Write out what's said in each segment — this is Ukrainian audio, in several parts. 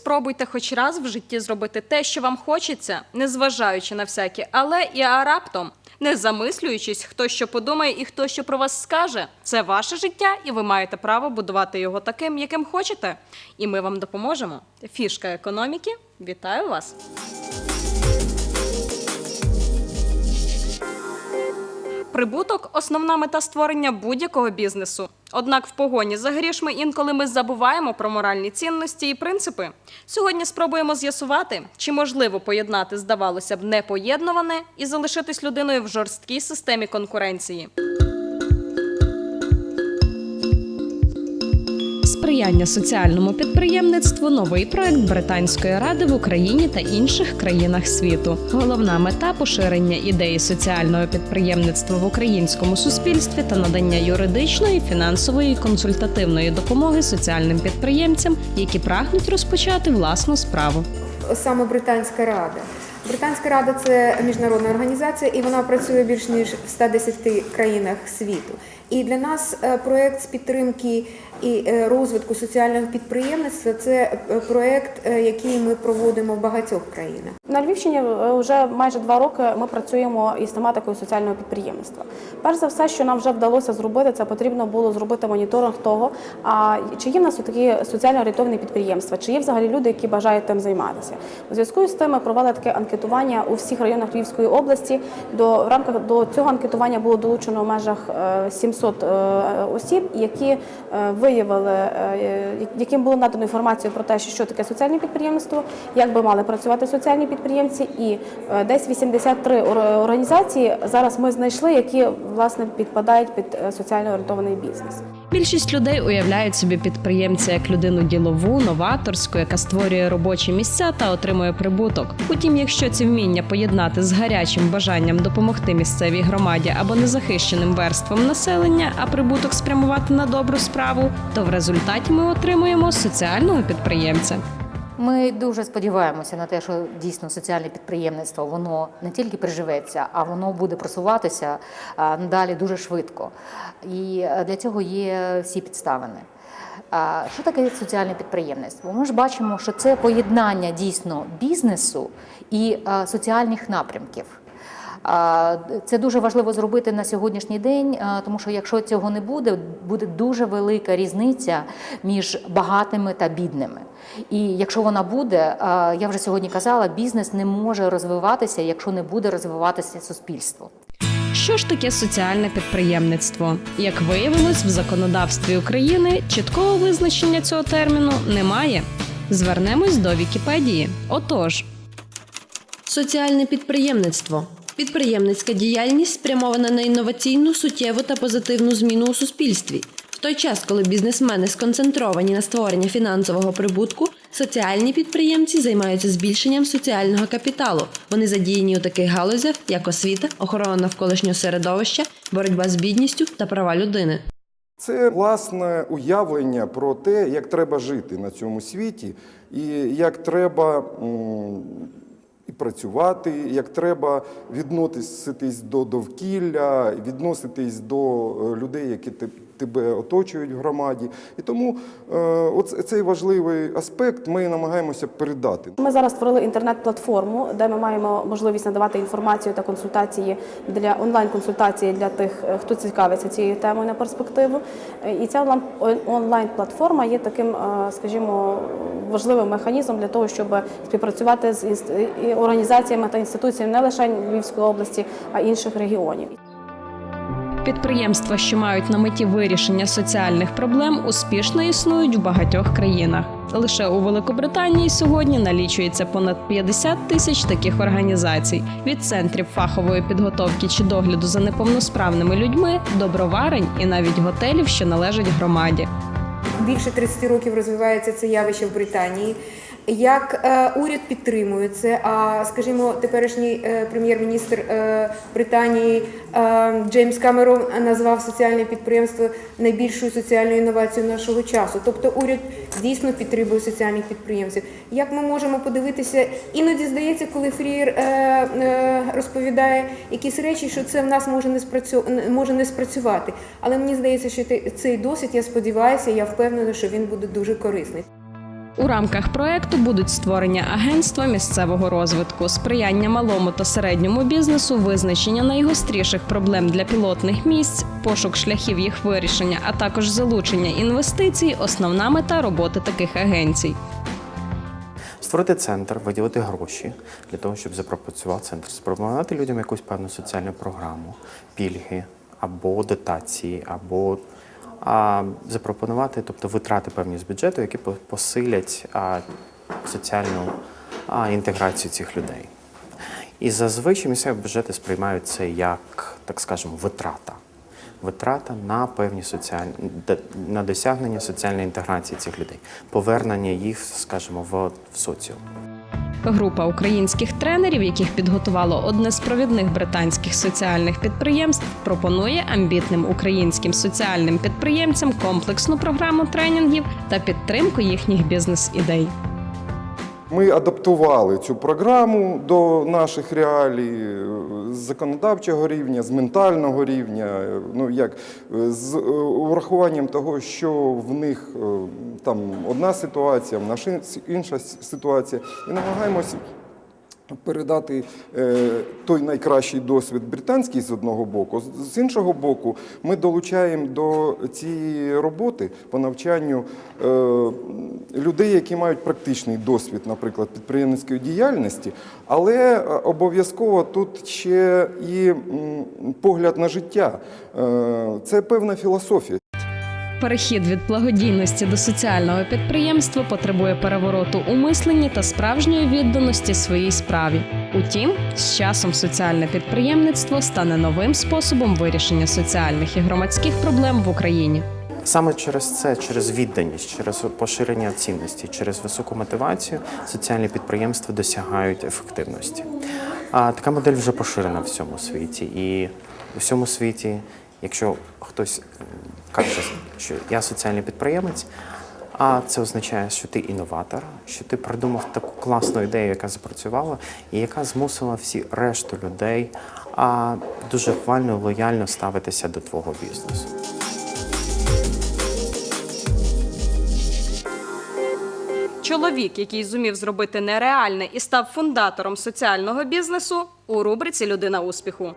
Спробуйте хоч раз в житті зробити те, що вам хочеться, незважаючи на всякі, але і а раптом. Не замислюючись, хто що подумає і хто що про вас скаже. Це ваше життя, і ви маєте право будувати його таким, яким хочете. І ми вам допоможемо. Фішка економіки. Вітаю вас! Прибуток основна мета створення будь-якого бізнесу. Однак в погоні за грішми інколи ми забуваємо про моральні цінності і принципи. Сьогодні спробуємо з'ясувати, чи можливо поєднати, здавалося б, непоєднуване і залишитись людиною в жорсткій системі конкуренції. Сприяння соціальному підприємництву новий проект Британської ради в Україні та інших країнах світу. Головна мета поширення ідеї соціального підприємництва в українському суспільстві та надання юридичної, фінансової і консультативної допомоги соціальним підприємцям, які прагнуть розпочати власну справу. саме Британська Рада. Британська Рада це міжнародна організація, і вона працює більш ніж в 110 країнах світу. І для нас е, проект з підтримки і е, розвитку соціального підприємництва це е, проект, е, який ми проводимо в багатьох країнах. На Львівщині вже майже два роки ми працюємо із тематикою соціального підприємництва. Перш за все, що нам вже вдалося зробити, це потрібно було зробити моніторинг того, чи є в нас такі соціально орієнтовані підприємства, чи є взагалі люди, які бажають тим займатися. У зв'язку з тим ми провели таке анкетування у всіх районах Львівської області. До в рамках до цього анкетування було долучено в межах е, 700 е, осіб, які е, виявили, е, яким було надано інформацію про те, що таке соціальне підприємство, як би мали працювати соціальні підприємці, і е, десь 83 ор- організації зараз ми знайшли, які власне підпадають під е, соціально орієнтований бізнес. Більшість людей уявляють собі підприємця як людину ділову, новаторську, яка створює робочі місця та отримує прибуток. Утім, якщо ці вміння поєднати з гарячим бажанням допомогти місцевій громаді або незахищеним верствам населення, а прибуток спрямувати на добру справу, то в результаті ми отримуємо соціального підприємця. Ми дуже сподіваємося на те, що дійсно соціальне підприємництво воно не тільки приживеться, а воно буде просуватися далі дуже швидко. І е, для цього є всі підставини. Що таке соціальне підприємництво? Ми ж бачимо, що це поєднання дійсно бізнесу і е, соціальних напрямків. Це дуже важливо зробити на сьогоднішній день, тому що якщо цього не буде, буде дуже велика різниця між багатими та бідними. І якщо вона буде, я вже сьогодні казала, бізнес не може розвиватися, якщо не буде розвиватися суспільство. Що ж таке соціальне підприємництво? Як виявилось, в законодавстві України чіткого визначення цього терміну немає. Звернемось до Вікіпедії. Отож, Соціальне підприємництво. Підприємницька діяльність спрямована на інноваційну, суттєву та позитивну зміну у суспільстві. В той час, коли бізнесмени сконцентровані на створенні фінансового прибутку, соціальні підприємці займаються збільшенням соціального капіталу. Вони задіяні у таких галузях, як освіта, охорона навколишнього середовища, боротьба з бідністю та права людини. Це власне уявлення про те, як треба жити на цьому світі, і як треба працювати, як треба відноситись до довкілля, відноситись до е, людей, які тебе оточують в громаді. І тому е, цей важливий аспект ми намагаємося передати. Ми зараз створили інтернет-платформу, де ми маємо можливість надавати інформацію та консультації для онлайн-консультації для тих, е, хто цікавиться цією темою на перспективу. І ця онлайн- он- онлайн-платформа є таким, е, скажімо, важливим механізмом для того, щоб співпрацювати з організаціями та інституціями не лише Львівської області, а й інших регіонів. Підприємства, що мають на меті вирішення соціальних проблем, успішно існують в багатьох країнах. Лише у Великобританії сьогодні налічується понад 50 тисяч таких організацій від центрів фахової підготовки чи догляду за неповносправними людьми до броварень і навіть готелів, що належать громаді. Більше 30 років розвивається це явище в Британії. Як е, уряд підтримує це, а скажімо, теперішній е, прем'єр-міністр е, Британії Джеймс Камерон назвав соціальне підприємство найбільшою соціальною інновацією нашого часу. Тобто уряд дійсно підтримує соціальних підприємців. Як ми можемо подивитися, іноді здається, коли Фрієр розповідає якісь речі, що це в нас може не спрацю... може не спрацювати. Але мені здається, що цей досвід, я сподіваюся, я впевнена, що він буде дуже корисний. У рамках проекту будуть створення агентства місцевого розвитку, сприяння малому та середньому бізнесу, визначення найгостріших проблем для пілотних місць, пошук шляхів їх вирішення, а також залучення інвестицій основна мета роботи таких агенцій. Створити центр, виділити гроші для того, щоб запропрацював центр, запропонувати людям якусь певну соціальну програму, пільги або дотації, або а, запропонувати, тобто витрати певні з бюджету, які по- посилять а, соціальну а, інтеграцію цих людей. І зазвичай місцеві бюджети сприймають це як, так скажемо, витрата. Витрата на певні соціальні на досягнення соціальної інтеграції цих людей, повернення їх, скажімо, в, в соціум. Група українських тренерів, яких підготувало одне з провідних британських соціальних підприємств, пропонує амбітним українським соціальним підприємцям комплексну програму тренінгів та підтримку їхніх бізнес-ідей. Ми адаптували цю програму до наших реалій е, з законодавчого рівня, з ментального рівня, е, ну як е, з урахуванням того, що в них там одна ситуація, в нас інша ситуація, і намагаємось передати е, той найкращий досвід британський з одного боку. З- іншого боку, ми долучаємо до цієї роботи по навчанню е, людей, які мають практичний досвід, наприклад, підприємницької діяльності, але е, обов'язково тут ще і погляд на життя. Це певна філософія. Перехід від благодійності до соціального підприємства потребує перевороту у мисленні та справжньої відданості своїй справі. Утім, з часом соціальне підприємництво стане новим способом вирішення соціальних і громадських проблем в Україні. Саме через це, через відданість, через поширення цінностей, через високу мотивацію соціальні підприємства досягають ефективності. А така модель вже поширена в всьому світі. І у всьому світі, якщо хтось каже, що я соціальний підприємець, а це означає, що ти інноватор, що ти придумав таку класну ідею, яка запрацювала, і яка змусила всі решту людей а, дуже хвально, лояльно ставитися до твого бізнесу. Чоловік, який зумів зробити нереальне і став фундатором соціального бізнесу у рубриці Людина успіху.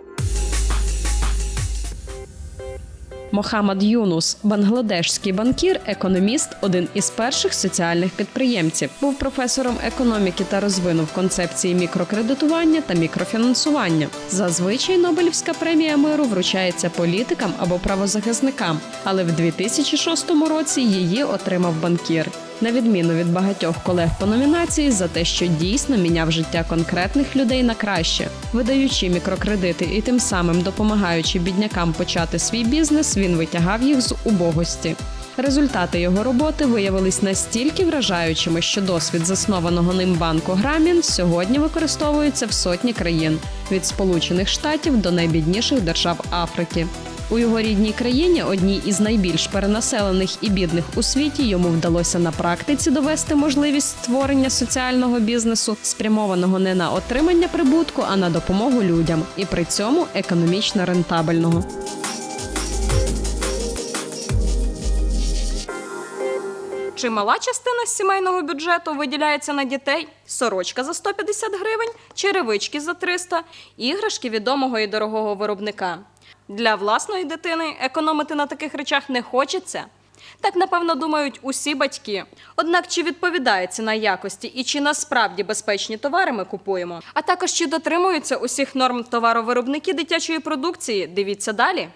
Мохаммад Юнус, бангладешський банкір, економіст, один із перших соціальних підприємців. Був професором економіки та розвинув концепції мікрокредитування та мікрофінансування. Зазвичай Нобелівська премія миру вручається політикам або правозахисникам, але в 2006 році її отримав банкір. На відміну від багатьох колег по номінації за те, що дійсно міняв життя конкретних людей на краще, видаючи мікрокредити і тим самим допомагаючи біднякам почати свій бізнес, він витягав їх з убогості. Результати його роботи виявились настільки вражаючими, що досвід заснованого ним банку Грамін сьогодні використовується в сотні країн від Сполучених Штатів до найбідніших держав Африки. У його рідній країні, одній із найбільш перенаселених і бідних у світі, йому вдалося на практиці довести можливість створення соціального бізнесу, спрямованого не на отримання прибутку, а на допомогу людям, і при цьому економічно рентабельного. Чимала частина сімейного бюджету виділяється на дітей: сорочка за 150 гривень, черевички за 300, іграшки відомого і дорогого виробника. Для власної дитини економити на таких речах не хочеться. Так, напевно, думають усі батьки. Однак чи відповідає ціна якості і чи насправді безпечні товари ми купуємо? А також чи дотримуються усіх норм товаровиробники дитячої продукції? Дивіться далі.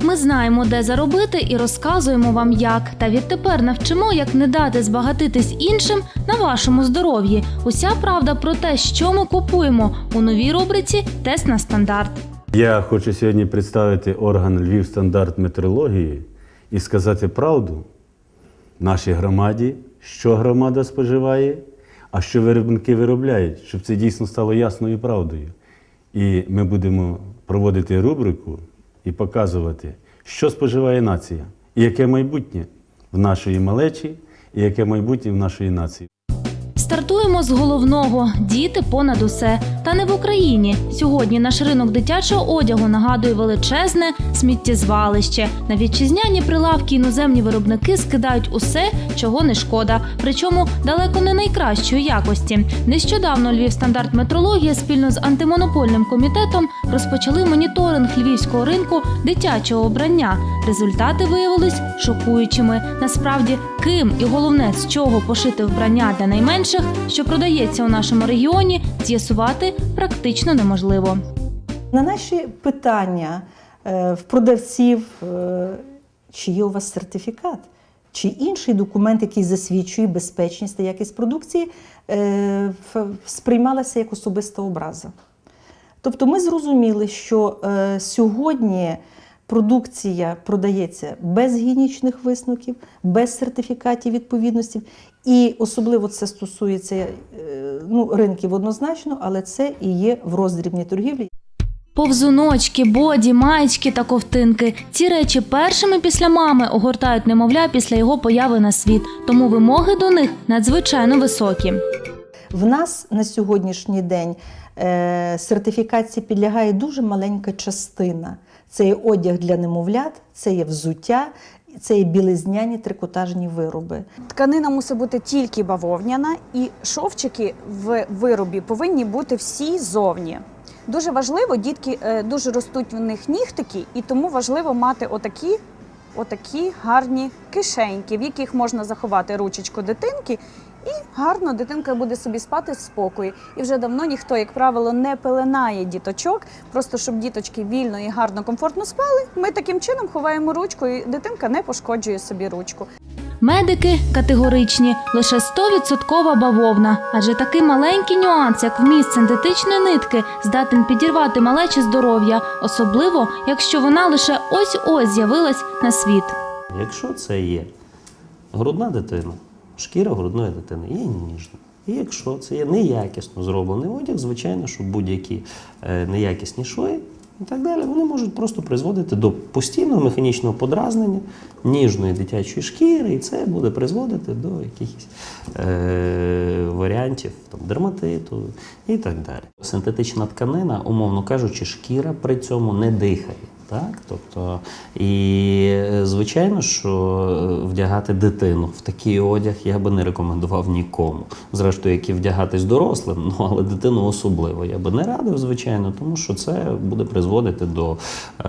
Ми знаємо, де заробити, і розказуємо вам як. Та відтепер навчимо, як не дати збагатитись іншим на вашому здоров'ї. Уся правда про те, що ми купуємо у новій рубриці Тест на стандарт. Я хочу сьогодні представити орган Львів стандарт метрології і сказати правду нашій громаді, що громада споживає, а що виробники виробляють, щоб це дійсно стало ясною правдою. І ми будемо проводити рубрику і показувати, що споживає нація, і яке майбутнє в нашої малечі, і яке майбутнє в нашої нації. Стартуємо з головного діти понад усе. Та не в Україні. Сьогодні наш ринок дитячого одягу нагадує величезне сміттєзвалище. На вітчизняні прилавки іноземні виробники скидають усе, чого не шкода. Причому далеко не найкращої якості. Нещодавно Львів стандарт метрологія спільно з антимонопольним комітетом розпочали моніторинг львівського ринку дитячого обрання. Результати виявились шокуючими. Насправді, ким і головне з чого пошити вбрання для найменших, що продається у нашому регіоні, з'ясувати практично неможливо. На наші питання е, в продавців, е, чи є у вас сертифікат, чи інший документ, який засвідчує безпечність та якість продукції, е, сприймалася як особиста образа. Тобто ми зрозуміли, що сьогодні продукція продається без гігієнічних висновків, без сертифікатів відповідності. І особливо це стосується е, ну, ринків однозначно, але це і є в роздрібній торгівлі. Повзуночки, боді, маєчки та ковтинки. Ці речі першими після мами огортають немовля після його появи на світ, тому вимоги до них надзвичайно високі. В нас на сьогоднішній день е, сертифікації підлягає дуже маленька частина. Це є одяг для немовлят, це є взуття, це є білизняні трикотажні вироби. Тканина мусить бути тільки бавовняна, і шовчики в виробі повинні бути всі зовні. Дуже важливо, дітки е, дуже ростуть в них нігтики, і тому важливо мати отакі, отакі гарні кишеньки, в яких можна заховати ручечку дитинки, і гарно дитинка буде собі спати в спокої. І вже давно ніхто, як правило, не пеленає діточок, просто щоб діточки вільно і гарно, комфортно спали. Ми таким чином ховаємо ручку, і дитинка не пошкоджує собі ручку. Медики категоричні, лише 100% бавовна, адже такий маленький нюанс, як вміст синтетичної нитки, здатен підірвати малече здоров'я, особливо якщо вона лише ось-ось з'явилась на світ. Якщо це є грудна дитина, шкіра грудної дитини є ніжна. І якщо це є неякісно зроблений одяг, звичайно, що будь-які е, неякісні шви і так далі, вони можуть просто призводити до постійного механічного подразнення ніжної дитячої шкіри, і це буде призводити до якихось е, варіантів там, дерматиту і так далі. Синтетична тканина, умовно кажучи, шкіра при цьому не дихає. Так, тобто, і е, звичайно, що е, вдягати дитину в такий одяг я би не рекомендував нікому. Зрештою, як і вдягатись дорослим, ну але дитину особливо я би не радив, звичайно, тому що це буде призводити до е-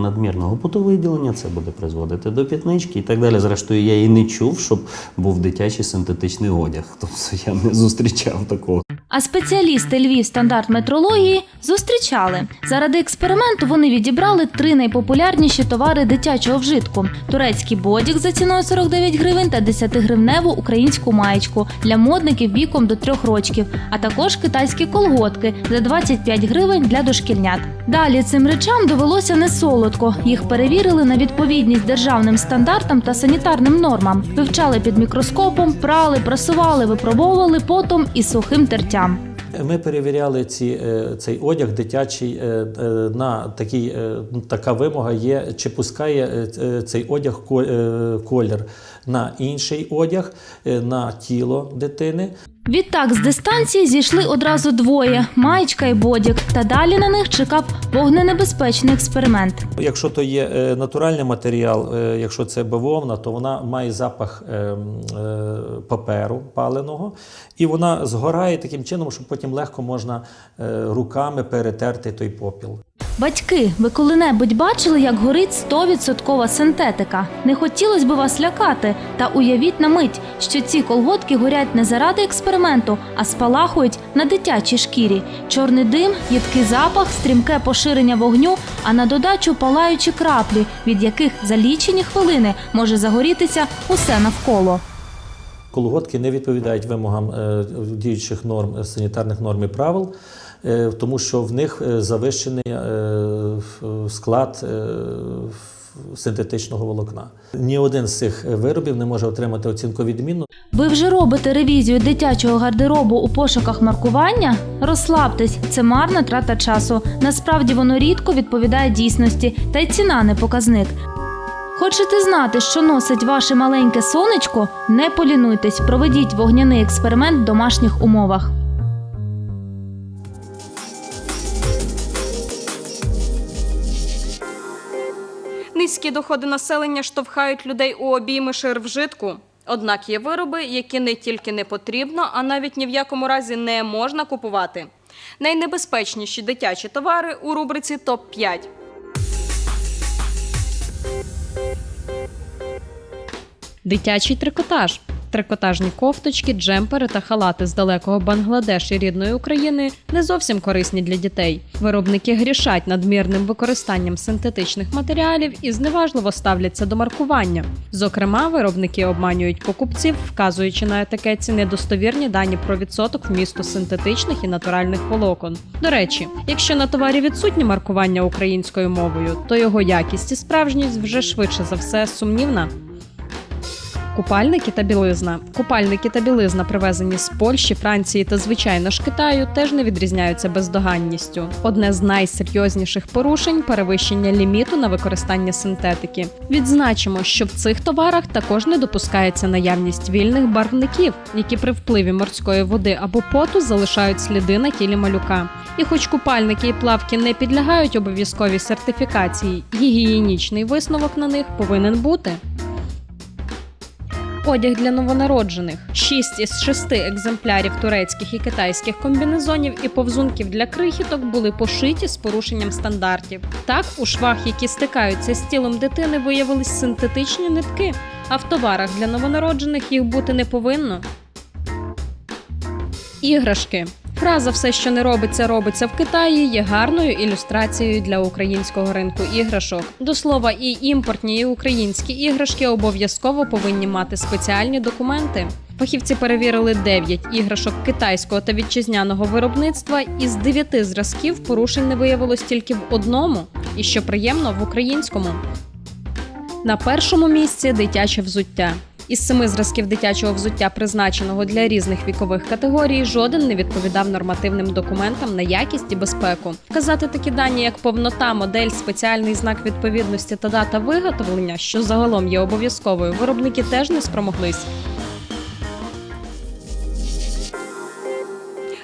надмірного потовиділення, це буде призводити до пітнички і так далі. Зрештою, я і не чув, щоб був дитячий синтетичний одяг. Тобто я не зустрічав такого. А спеціалісти Львів стандарт метрології зустрічали. Заради експерименту вони відібрали три найпопулярніші товари дитячого вжитку: турецький бодік за ціною 49 гривень та 10-гривневу українську маєчку для модників віком до трьох рочків, а також китайські колготки за 25 гривень для дошкільнят. Далі цим речам довелося не солодко. Їх перевірили на відповідність державним стандартам та санітарним нормам, вивчали під мікроскопом, прали, прасували, випробовували потом і сухим тертям. Ми перевіряли ці, е, цей одяг дитячий е, е, на такий, така вимога є, чи пускає цей одяг ко- колір на інший одяг, на тіло дитини. Відтак з дистанції зійшли одразу двоє маєчка і бодік. Та далі на них чекав вогненебезпечний експеримент. Якщо то є е, натуральний матеріал, е, якщо це бавовна, то вона має запах е, паперу паленого, і вона згорає таким чином, що потім легко можна руками перетерти той попіл. Батьки, ви коли-небудь бачили, як горить 100% синтетика? Не хотілося б вас лякати. Та уявіть на мить, що ці колготки горять не заради експерименту, а спалахують на дитячій шкірі. Чорний дим, їдкий запах, стрімке поширення вогню, а на додачу палаючі краплі, від яких за лічені хвилини може загорітися усе навколо. Колготки не відповідають вимогам е, діючих норм е, санітарних норм і правил, е, тому що в них завищений склад синтетичного волокна. Ні один з цих виробів не може отримати оцінку відмінну. Ви вже робите ревізію дитячого гардеробу у пошуках маркування? Розслабтесь, це марна трата часу. Насправді воно рідко відповідає дійсності, та й ціна не показник. Хочете знати, що носить ваше маленьке сонечко? Не полінуйтесь, проведіть вогняний експеримент в домашніх умовах. Низькі доходи населення штовхають людей у обійми ширвжитку. Однак є вироби, які не тільки не потрібно, а навіть ні в якому разі не можна купувати. Найнебезпечніші дитячі товари у рубриці топ 5 Дитячий трикотаж. Трикотажні кофточки, джемпери та халати з далекого Бангладеш і рідної України не зовсім корисні для дітей. Виробники грішать надмірним використанням синтетичних матеріалів і зневажливо ставляться до маркування. Зокрема, виробники обманюють покупців, вказуючи на етикетці недостовірні дані про відсоток вмісту синтетичних і натуральних волокон. До речі, якщо на товарі відсутнє маркування українською мовою, то його якість і справжність вже швидше за все сумнівна. Купальники та білизна. Купальники та білизна, привезені з Польщі, Франції та звичайно ж Китаю, теж не відрізняються бездоганністю. Одне з найсерйозніших порушень перевищення ліміту на використання синтетики. Відзначимо, що в цих товарах також не допускається наявність вільних барвників, які при впливі морської води або поту залишають сліди на тілі малюка. І хоч купальники і плавки не підлягають обов'язковій сертифікації, гігієнічний висновок на них повинен бути. Одяг для новонароджених. Шість із шести екземплярів турецьких і китайських комбінезонів і повзунків для крихіток були пошиті з порушенням стандартів. Так, у швах, які стикаються з тілом дитини, виявились синтетичні нитки, а в товарах для новонароджених їх бути не повинно. Іграшки. Фраза все, що не робиться, робиться в Китаї, є гарною ілюстрацією для українського ринку іграшок. До слова, і імпортні, і українські іграшки обов'язково повинні мати спеціальні документи. Фахівці перевірили 9 іграшок китайського та вітчизняного виробництва. Із 9 зразків порушень не виявилось тільки в одному, і що приємно в українському. На першому місці дитяче взуття. Із семи зразків дитячого взуття, призначеного для різних вікових категорій, жоден не відповідав нормативним документам на якість і безпеку. Вказати такі дані, як повнота, модель, спеціальний знак відповідності та дата виготовлення, що загалом є обов'язковою, виробники теж не спромоглись.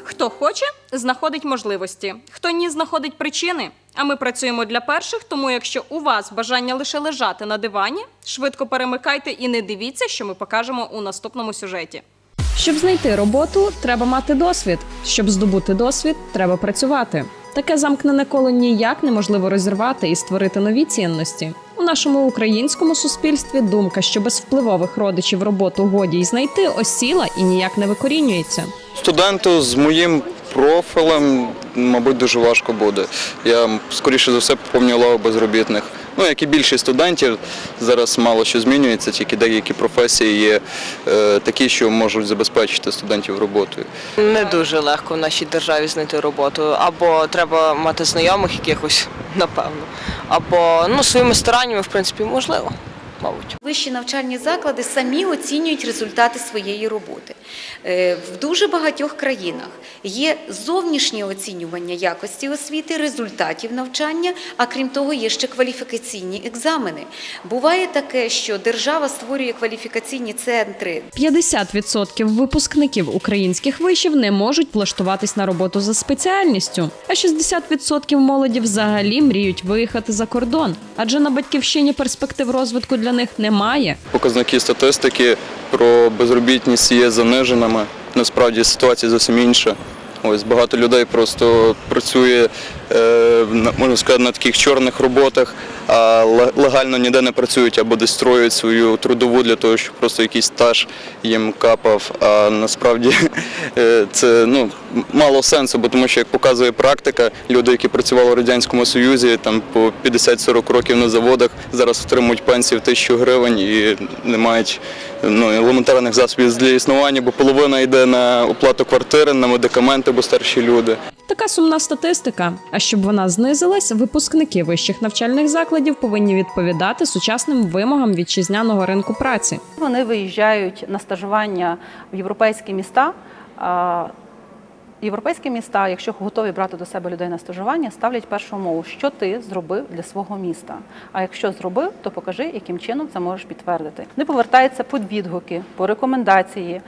Хто хоче, знаходить можливості. Хто ні, знаходить причини. А ми працюємо для перших, тому якщо у вас бажання лише лежати на дивані, швидко перемикайте і не дивіться, що ми покажемо у наступному сюжеті. Щоб знайти роботу, треба мати досвід. Щоб здобути досвід, треба працювати. Таке замкнене коло ніяк неможливо розірвати і створити нові цінності. У нашому українському суспільстві думка, що без впливових родичів роботу годі й знайти, осіла і ніяк не викорінюється. Студенту з моїм профілем, мабуть, дуже важко буде. Я скоріше за все поповнюю лаву безробітних. Ну, як і більшість студентів, зараз мало що змінюється, тільки деякі професії є е, такі, що можуть забезпечити студентів роботою. Не дуже легко в нашій державі знайти роботу. Або треба мати знайомих якихось, напевно, або ну, своїми стараннями, в принципі, можливо, мабуть. Вищі навчальні заклади самі оцінюють результати своєї роботи. Е, В дуже багатьох країнах є зовнішнє оцінювання якості освіти, результатів навчання, а крім того, є ще кваліфікаційні екзамени. Буває таке, що держава створює кваліфікаційні центри 50% випускників українських вишів не можуть влаштуватись на роботу за спеціальністю, а 60% молоді взагалі мріють виїхати за кордон, адже на батьківщині перспектив розвитку для них немає. Показники статистики про безробітність є заниженими. Насправді ситуація зовсім інша. Ось багато людей просто працює, можна сказати, на таких чорних роботах, а легально ніде не працюють або десь строюють свою трудову для того, щоб просто якийсь стаж їм капав. А насправді е, це ну, мало сенсу, бо тому що як показує практика, люди, які працювали в радянському союзі, там по 50-40 років на заводах, зараз отримують пенсію в тисячу гривень і не мають ну, елементарних засобів для існування, бо половина йде на оплату квартири, на медикаменти, бо старші люди. Така сумна статистика. А щоб вона знизилась, випускники вищих навчальних закладів повинні відповідати сучасним вимогам вітчизняного ринку праці. Вони виїжджають на стажування в європейські міста. Європейські міста, якщо готові брати до себе людей на стажування, ставлять першу умову, що ти зробив для свого міста. А якщо зробив, то покажи, яким чином це можеш підтвердити. Вони повертаються під відгуки, по рекомендації.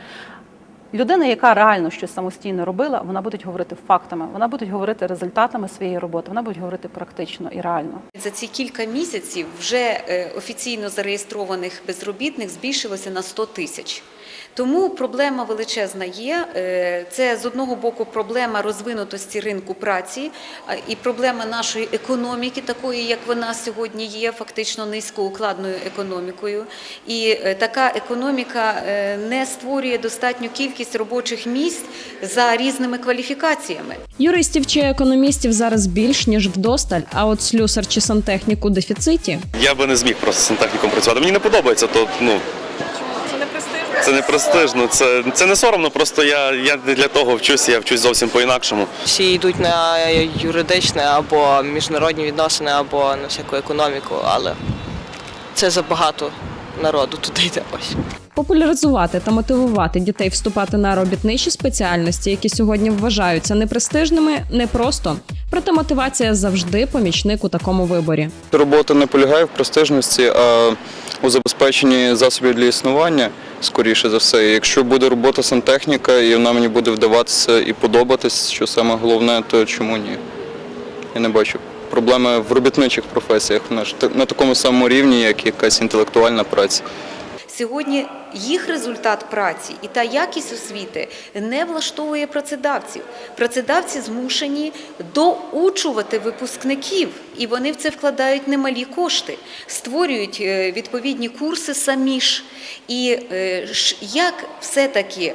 Людина, яка реально щось самостійно робила, вона буде говорити фактами, вона буде говорити результатами своєї роботи, вона буде говорити практично і реально. За ці кілька місяців вже е, офіційно зареєстрованих безробітних збільшилося на 100 тисяч. Тому проблема величезна є. Е, Це з одного боку проблема розвинутості ринку праці а, і проблема нашої економіки, такої як вона сьогодні є, фактично низькоукладною економікою. І е, така економіка е, не створює достатню кількість робочих місць за різними кваліфікаціями. Юристів чи економістів зараз більш ніж вдосталь, а от слюсар чи сантехнік у дефіциті. Я би не зміг просто сантехніком працювати. Мені не подобається, то ну. Це не престижно, це, це не соромно, просто я, я не для того вчусь, я вчусь зовсім по-інакшому. Всі йдуть на юридичне або міжнародні відносини, або на всяку економіку, але це забагато народу туди йде ось. Популяризувати та мотивувати дітей вступати на робітничі спеціальності, які сьогодні вважаються непрестижними, непросто. Проте мотивація завжди помічник у такому виборі. Робота не полягає в престижності, а у забезпеченні засобів для існування, скоріше за все. Якщо буде робота сантехніка і вона мені буде вдаватися і подобатись, що саме головне, то чому ні? Я не бачу проблеми в робітничих професіях на такому самому рівні, як якась інтелектуальна праця. Сьогодні їх результат праці і та якість освіти не влаштовує працедавців. Працедавці змушені доучувати випускників, і вони в це вкладають немалі кошти, створюють е, відповідні курси самі ж. І е, як все-таки е,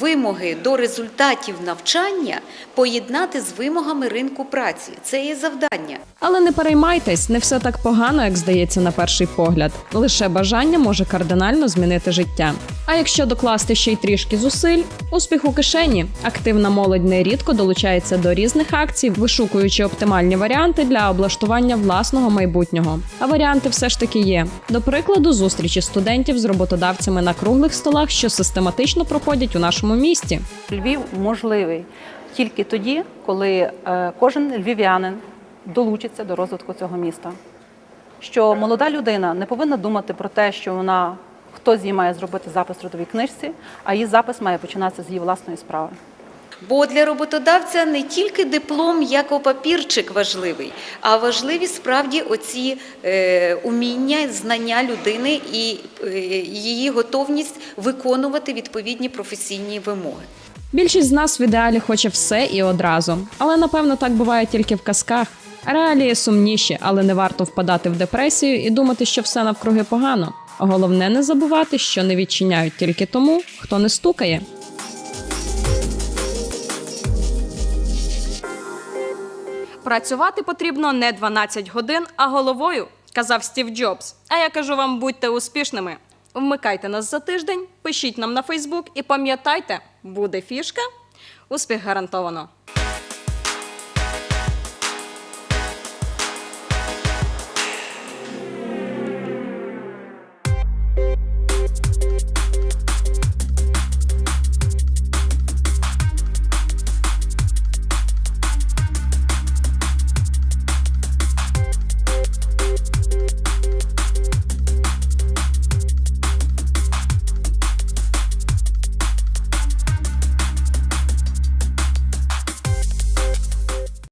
вимоги до результатів навчання поєднати з вимогами ринку праці? Це є завдання. Але не переймайтесь, не все так погано, як здається на перший погляд. Лише бажання може кардинально змінити життя. А якщо докласти ще й трішки зусиль, успіх у кишені. Активна молодь нерідко долучається до різних акцій, вишукуючи оптимальні варіанти для облаштування власного майбутнього. А варіанти все ж таки є. До прикладу, зустрічі студентів з роботодавцями на круглих столах, що систематично проходять у нашому місті. Львів можливий тільки тоді, коли е, кожен львів'янин долучиться до розвитку цього міста. Що молода людина не повинна думати про те, що вона хтось їй має зробити запис в трудовій книжці, а її запис має починатися з її власної справи. Бо для роботодавця не тільки диплом як папірчик важливий, а важливі справді оці е, уміння, знання людини і е, її готовність виконувати відповідні професійні вимоги. Більшість з нас в ідеалі хоче все і одразу, але напевно так буває тільки в казках. Реалії сумніші, але не варто впадати в депресію і думати, що все навкруги погано. Головне не забувати, що не відчиняють тільки тому, хто не стукає. Працювати потрібно не 12 годин, а головою, казав Стів Джобс. А я кажу вам, будьте успішними. Вмикайте нас за тиждень, пишіть нам на Фейсбук і пам'ятайте, буде фішка. Успіх гарантовано.